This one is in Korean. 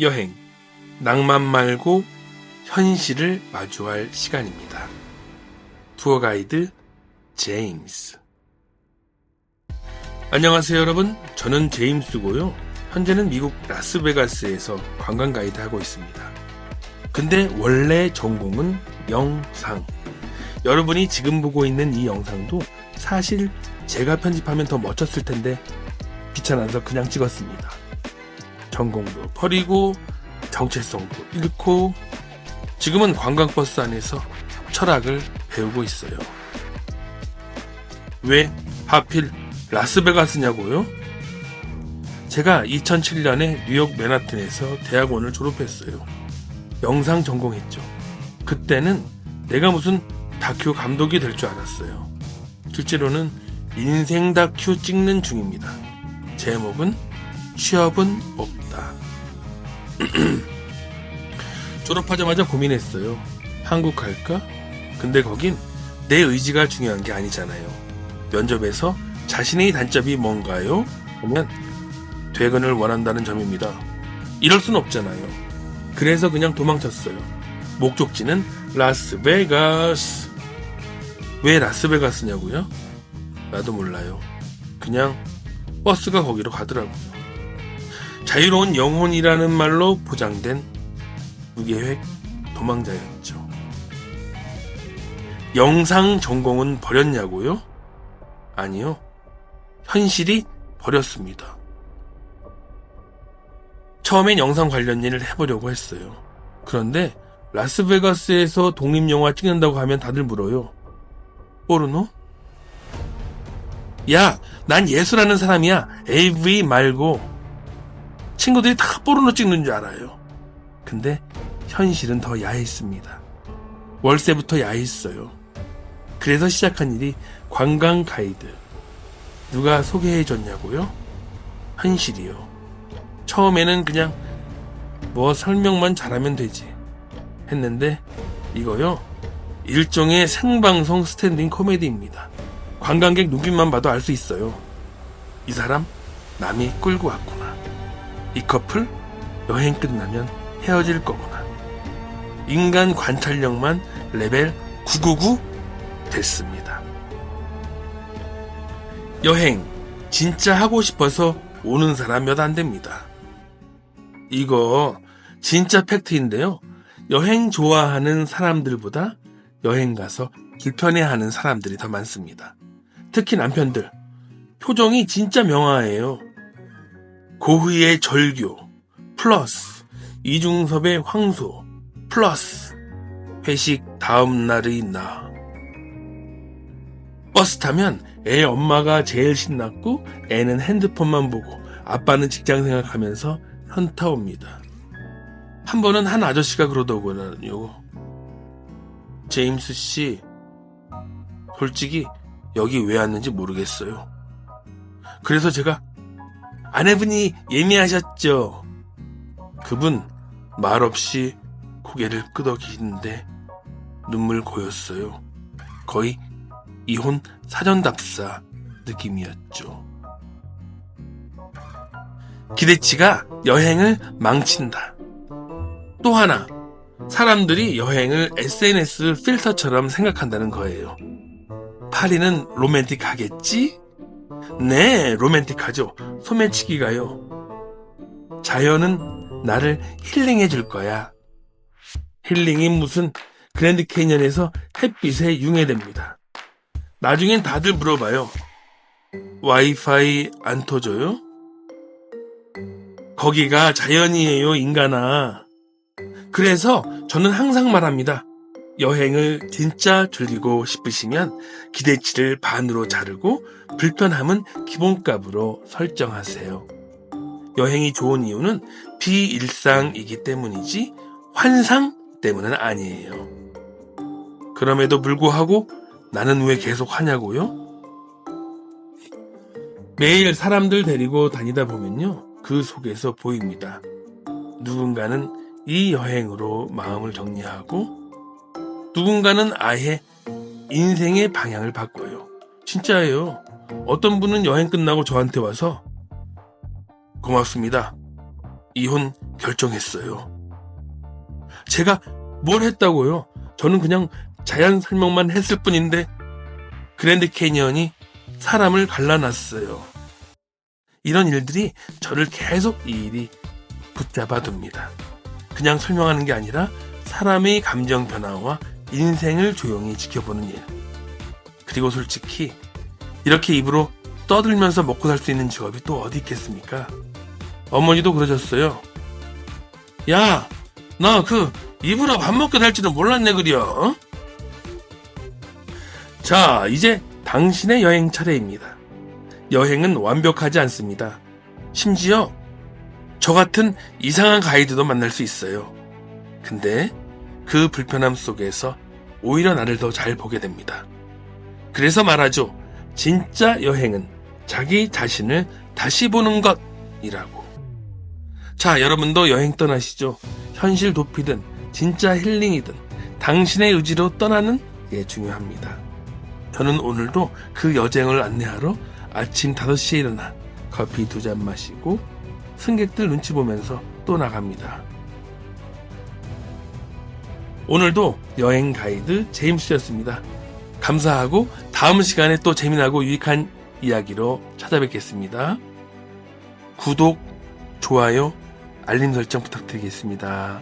여행, 낭만 말고 현실을 마주할 시간입니다. 투어 가이드 제임스. 안녕하세요, 여러분. 저는 제임스고요. 현재는 미국 라스베가스에서 관광 가이드 하고 있습니다. 근데 원래 전공은 영상. 여러분이 지금 보고 있는 이 영상도 사실 제가 편집하면 더 멋졌을 텐데 귀찮아서 그냥 찍었습니다. 전공도 버리고 정체성도 잃고 지금은 관광버스 안에서 철학을 배우고 있어요. 왜 하필 라스베가스냐고요? 제가 2007년에 뉴욕 맨하튼에서 대학원을 졸업했어요. 영상 전공했죠. 그때는 내가 무슨 다큐 감독이 될 줄 알았어요. 실제로는 인생 다큐 찍는 중입니다. 제목은 취업은 없다. 졸업하자마자 고민했어요. 한국 갈까? 근데 거긴 내 의지가 중요한 게 아니잖아요. 면접에서 자신의 단점이 뭔가요? 보면 퇴근을 원한다는 점입니다. 이럴 순 없잖아요. 그래서 그냥 도망쳤어요. 목적지는 라스베가스. 왜 라스베가스냐고요? 나도 몰라요. 그냥 버스가 거기로 가더라고요. 자유로운 영혼이라는 말로 포장된 무계획 도망자였죠. 영상 전공은 버렸냐고요? 아니요. 현실이 버렸습니다. 처음엔 영상 관련 일을 해보려고 했어요. 그런데 라스베가스에서 독립영화 찍는다고 하면 다들 물어요. 포르노? 야, 난 예술하는 사람이야. AV 말고. 친구들이 다 포르노 찍는 줄 알아요. 근데 현실은 더 야했습니다. 월세부터 야했어요. 그래서 시작한 일이 관광 가이드. 누가 소개해 줬냐고요? 현실이요. 처음에는 그냥 뭐 설명만 잘하면 되지 했는데 이거요. 일종의 생방송 스탠딩 코미디입니다. 관광객 눈빛만 봐도 알 수 있어요. 이 사람 남이 끌고 왔구나. 이 커플 여행 끝나면 헤어질 거구나. 인간 관찰력만 레벨 999 됐습니다. 여행 진짜 하고 싶어서 오는 사람 몇 안 됩니다. 이거 진짜 팩트인데요. 여행 좋아하는 사람들보다 여행 가서 불편해하는 사람들이 더 많습니다. 특히 남편들. 표정이 진짜 명화예요. 고흐의 절교, 플러스 이중섭의 황소, 플러스 회식 다음 날의 나. 버스 타면 애 엄마가 제일 신났고 애는 핸드폰만 보고 아빠는 직장 생각하면서 현타 옵니다. 한 번은 한 아저씨가 그러더군요. 제임스 씨, 솔직히 여기 왜 왔는지 모르겠어요. 그래서 제가 아내분이 예매하셨죠. 그분 말없이 고개를 끄덕이는데 눈물 고였어요. 거의 이혼 사전답사 느낌이었죠. 기대치가 여행을 망친다. 또 하나, 사람들이 여행을 SNS 필터처럼 생각한다는 거예요. 파리는 로맨틱하겠지? 네, 로맨틱하죠. 소매치기가요. 자연은 나를 힐링해 줄 거야. 힐링이 무슨 그랜드 캐니언에서 햇빛에 융해됩니다. 나중엔 다들 물어봐요. 와이파이 안 터져요? 거기가 자연이에요, 인간아. 그래서 저는 항상 말합니다. 여행을 진짜 즐기고 싶으시면 기대치를 반으로 자르고 불편함은 기본값으로 설정하세요. 여행이 좋은 이유는 비일상이기 때문이지 환상 때문은 아니에요. 그럼에도 불구하고 나는 왜 계속 하냐고요? 매일 사람들 데리고 다니다 보면요. 그 속에서 보입니다. 누군가는 이 여행으로 마음을 정리하고 누군가는 아예 인생의 방향을 바꿔요. 진짜예요. 어떤 분은 여행 끝나고 저한테 와서 고맙습니다. 이혼 결정했어요. 제가 뭘 했다고요? 저는 그냥 자연 설명만 했을 뿐인데 그랜드 캐니언이 사람을 갈라놨어요. 이런 일들이 저를 계속 이 일이 붙잡아 둡니다. 그냥 설명하는 게 아니라 사람의 감정 변화와 인생을 조용히 지켜보는 일. 그리고 솔직히 이렇게 입으로 떠들면서 먹고 살 수 있는 직업이 또 어디 있겠습니까? 어머니도 그러셨어요. 야, 나 그 입으로 밥 먹게 될 줄은 몰랐네 그려. 어? 자, 이제 당신의 여행 차례입니다. 여행은 완벽하지 않습니다. 심지어 저 같은 이상한 가이드도 만날 수 있어요. 근데 그 불편함 속에서 오히려 나를 더 잘 보게 됩니다. 그래서 말하죠. 진짜 여행은 자기 자신을 다시 보는 것이라고. 자, 여러분도 여행 떠나시죠. 현실 도피든 진짜 힐링이든 당신의 의지로 떠나는 게 중요합니다. 저는 오늘도 그 여정을 안내하러 아침 5시에 일어나 커피 두 잔 마시고 승객들 눈치 보면서 또 나갑니다. 오늘도 여행 가이드 제임스였습니다. 감사하고 다음 시간에 또 재미나고 유익한 이야기로 찾아뵙겠습니다. 구독, 좋아요, 알림 설정 부탁드리겠습니다.